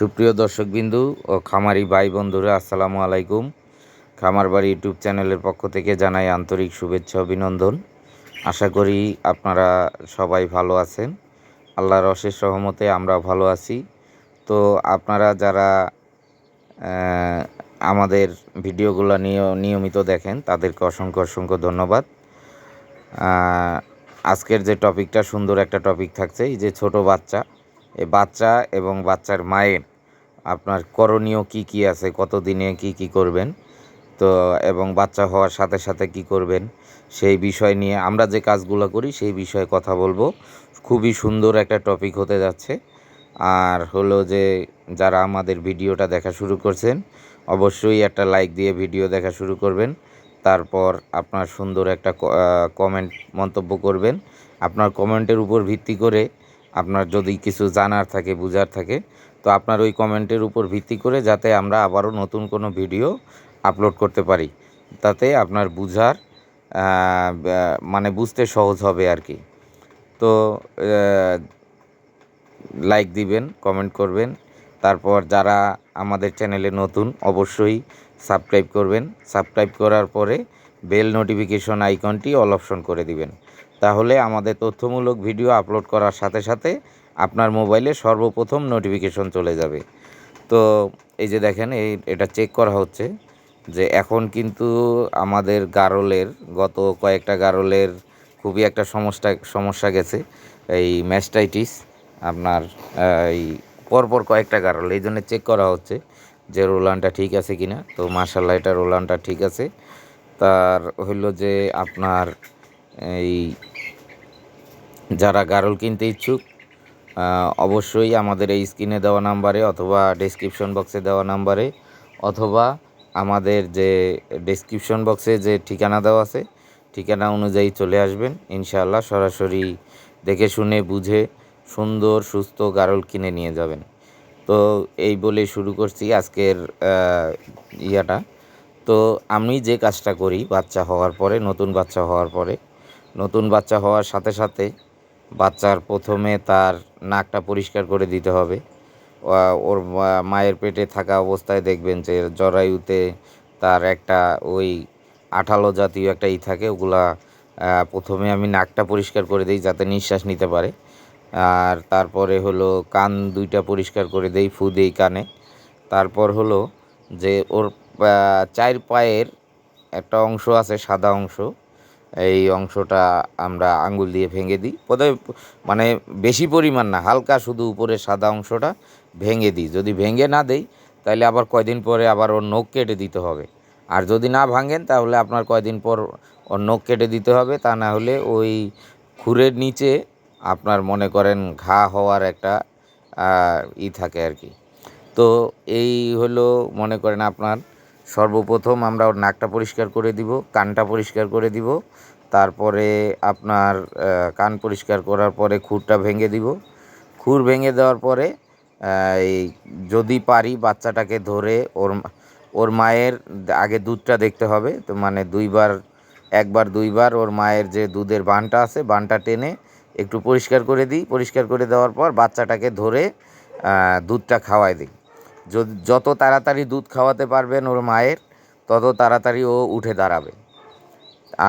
সুপ্রিয় দর্শকবিন্দু ও খামারি ভাই বন্ধুরা, আসসালামু আলাইকুম। খামার বাড়ি ইউটিউব চ্যানেলের পক্ষ থেকে জানাই আন্তরিক শুভেচ্ছা অভিনন্দন। আশা করি আপনারা সবাই ভালো আছেন। আল্লাহর অশেষ সহমতে আমরা ভালো আছি। তো আপনারা যারা আমাদের ভিডিওগুলো নিয়মিত দেখেন, তাদেরকে অসংখ্য অসংখ্য ধন্যবাদ। আজকের যে টপিকটা, সুন্দর একটা টপিক থাকছে, এই যে ছোট বাচ্চা। এই বাচ্চা এবং বাচ্চার মায়ের আপনার করণীয় কি কি আছে? কত দিনে কি কি করবেন? তো, এবং বাচ্চা হওয়ার সাথে সাথে কি করবেন? সেই বিষয় নিয়ে আমরা যে কাজগুলো করি, সেই বিষয়ে কথা বলব। খুবই সুন্দর একটা টপিক হতে যাচ্ছে। আর হলো যে, যারা আমাদের ভিডিওটা দেখা শুরু করছেন, অবশ্যই একটা লাইক দিয়ে ভিডিও দেখা শুরু করবেন। তারপর আপনার সুন্দর একটা কমেন্ট মন্তব্য করবেন। আপনার কমেন্টের উপর ভিত্তি করে আপনার যদি কিছু জানার থাকে, বুঝার থাকে, তো আপনার ওই কমেন্টের উপর ভিত্তি করে যাতে আমরা আবারও নতুন কোনো ভিডিও আপলোড করতে পারি। তাতে আপনার বুঝার মানে বুঝতে সহজ হবে আর কি। তো লাইক দিবেন কমেন্ট করবেন। তারপর যারা আমাদের চ্যানেলে নতুন, অবশ্যই সাবস্ক্রাইব করবেন। সাবস্ক্রাইব করার পরে বেল নোটিফিকেশন আইকনটি অল অপশন করে দিবেন। তাহলে আমাদের তথ্যমূলক ভিডিও আপলোড করার সাথে সাথে আপনার মোবাইলে সর্বপ্রথম নোটিফিকেশন চলে যাবে। তো এই যে দেখেন, এই এটা চেক করা হচ্ছে যে এখন কিন্তু আমাদের গারলের, গত কয়েকটা গারলের খুবই একটা সমস্যা সমস্যা গেছে। এই ম্যাস্টাইটিস আপনার এই পরপর কয়েকটা গারল, এই জন্য চেক করা হচ্ছে যে রোলানটা ঠিক আছে কিনা। তো মার্শাল্লাহ এটা রোলানটা ঠিক আছে। তার হইল যে আপনার এই যারা গারল কিনতে ইচ্ছুক অবশ্যই আমাদের এই স্ক্রিনে দেওয়া নাম্বারে অথবা ডেসক্রিপশন বক্সে দেওয়া নাম্বারে অথবা আমাদের যে ডেসক্রিপশন বক্সে যে ঠিকানা দেওয়া আছে, ঠিকানা অনুযায়ী চলে আসবেন। ইনশাআল্লাহ সরাসরি দেখে শুনে, বুঝে সুন্দর, সুস্থ গারল কিনে নিয়ে যাবেন। তো এই বলে শুরু করছি আজকের ইয়াটা। তো আমি যে কাজটা করি, বাচ্চা হওয়ার পরে, নতুন বাচ্চা হওয়ার পরে নতুন বাচ্চা হওয়ার সাথে সাথে বাচ্চার প্রথমে তার নাকটা পরিষ্কার করে দিতে হবে। ওর মায়ের পেটে থাকা অবস্থায় দেখবেন যে জরায়ুতে তার একটা ওই আঠালো জাতীয় একটা ই থাকে, ওগুলা প্রথমে আমি নাকটা পরিষ্কার করে দিই যাতে নিঃশ্বাস নিতে পারে। আর তারপরে হলো কান দুইটা পরিষ্কার করে দেই, ফু দেই কানে। তারপর হলো যে ওর চার পায়ের একটা অংশ আছে, সাদা অংশ এই অংশটা আমরা আঙ্গুল দিয়ে ভেঙে দিই। বোধহয় মানে বেশি পরিমাণ না, হালকা শুধু উপরের সাদা অংশটা ভেঙে দিই। যদি ভেঙে না দেই তাহলে আবার কয়দিন পরে আবার ওর নখ কেটে দিতে হবে। আর যদি না ভাঙেন, তাহলে আপনার কয়দিন পর ওর নখ কেটে দিতে হবে। তা না হলে ওই খুরের নিচে আপনার মনে করেন ঘা হওয়ার একটা ই থাকে আর কি। তো এই হলো মনে করেন আপনার সর্বপ্রথম আমরা ওর নাকটা পরিষ্কার করে দিব, কানটা পরিষ্কার করে দিব, তারপরে আপনার কান পরিষ্কার করার পরে খুরটা ভেঙে দিব। খুর ভেঙে দেওয়ার পরে এই যদি পারি বাচ্চাটাকে ধরে ওর ওর মায়ের আগে দুধটা দেখতে হবে, তো মানে দুইবার, একবার দুইবার ওর মায়ের যে দুধের বানটা আছে, বানটা টেনে একটু পরিষ্কার করে দিই। পরিষ্কার করে দেওয়ার পর বাচ্চাটাকে ধরে দুধটা খাওয়াই দিই। যত তাড়াতাড়ি দুধ খাওয়াতে পারবেন ওর মায়ের, তত তাড়াতাড়ি ও উঠে দাঁড়াবে।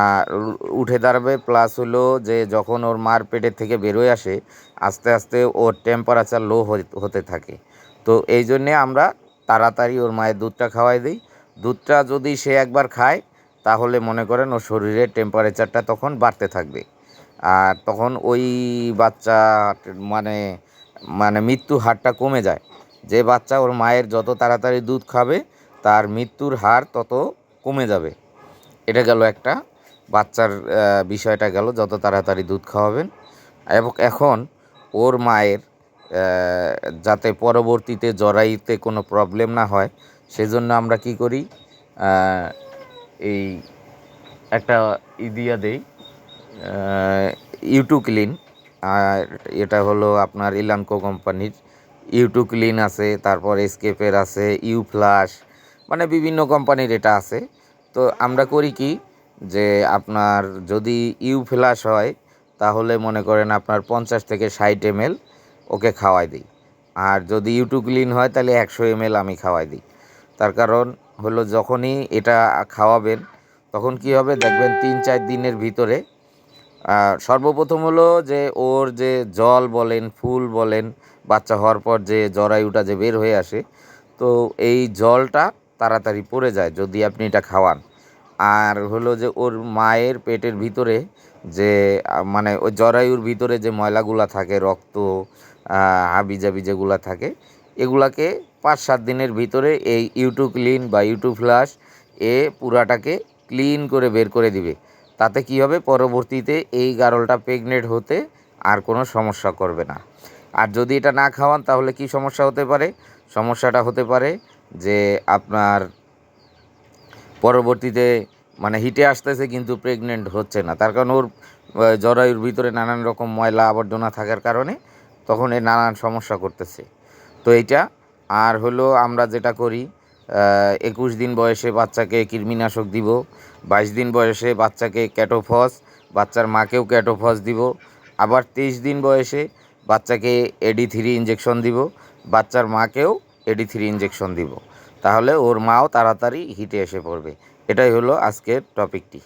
আর উঠে দাঁড়াবে প্লাস হলো যে যখন ওর মার পেটের থেকে বেরোয় আসে, আস্তে আস্তে ওর টেম্পারেচার লো হতে থাকে। তো এই জন্যে আমরা তাড়াতাড়ি ওর মায়ের দুধটা খাওয়াই দিই। দুধটা যদি সে একবার খায়, তাহলে মনে করেন ওর শরীরের টেম্পারেচারটা তখন বাড়তে থাকবে। আর তখন ওই বাচ্চা মানে মানে মৃত্যু হারটা কমে যায়। যে বাচ্চা ওর মায়ের যত তাড়াতাড়ি দুধ খাবে, তার মৃত্যুর হার তত কমে যাবে। এটা গেল একটা। বাচ্চার বিষয়টা গেল যত তাড়াতাড়ি দুধ খাওয়াবেন। এবং এখন ওর মায়ের যাতে পরবর্তীতে জরাইতে কোনো প্রবলেম না হয়, সেজন্য আমরা কি করি এই একটা ই দিয়া দেই ইউটু ক্লিন আর এটা হলো আপনার ইলানকো কোম্পানির ইউটু ক্লিন আছে, তারপর এসকেপের আছে ইউ ফ্লাশ মানে বিভিন্ন কোম্পানির এটা আছে। তো আমরা করি কি যে আপনার যদি ইউ ফ্লাশ হয়, তাহলে মনে করেন আপনার পঞ্চাশ থেকে ষাট এম ওকে খাওয়াই দিই। আর যদি ইউটুক্লিন হয়, তাহলে একশো এম আমি খাওয়াই দিই। তার কারণ হলো যখনই এটা খাওয়াবেন, তখন কি হবে? দেখবেন তিন চার দিনের ভিতরে সর্বপ্রথম হলো যে ওর যে জল বলেন, ফুল বলেন, বাচ্চা হওয়ার পর যে জরায়ুটা যে বের হয়ে আসে, তো এই জলটা তাড়াতাড়ি পড়ে যায় যদি আপনি এটা খাওয়ান। আর হলো যে ওর মায়ের পেটের ভিতরে যে মানে ওই জরায়ুর ভিতরে যে ময়লাগুলা থাকে, রক্ত হাবিজাবি যেগুলা থাকে, এগুলাকে পাঁচ সাত দিনের ভিতরে এই ইউটু ক্লিন বা ইউটু ফ্লাশ এ পুরাটাকে ক্লিন করে বের করে দিবে। তাতে কি হবে? পরবর্তীতে এই গারলটা প্রেগনেন্ট হতে আর কোনো সমস্যা করবে না। আর যদি এটা না খাওয়ান, তাহলে কি সমস্যা হতে পারে? সমস্যাটা হতে পারে যে আপনার পরবর্তীতে মানে হিটে আসতেছে কিন্তু প্রেগনেন্ট হচ্ছে না। তার কারণ ওর জরায়ুর ভিতরে নানান রকম ময়লা আবর্জনা থাকার কারণে তখন এ নানান সমস্যা করতেছে। তো এইটা, আর হলো আমরা যেটা করি একুশ দিন বয়সে বাচ্চাকে কৃমিনাশক দিব, বাইশ দিন বয়সে বাচ্চাকে ক্যাটোফস, বাচ্চার মাকেও ক্যাটোফস দিব, আবার তেইশ দিন বয়সে বাচ্চাকে এডি থ্রি ইঞ্জেকশন দিব, বাচ্চার মাকেও এডি থ্রি ইঞ্জেকশন দিব। তাহলে ওর মাও তাড়াতাড়ি হিটে এসে পড়বে। এটাই হলো আজকের টপিকটি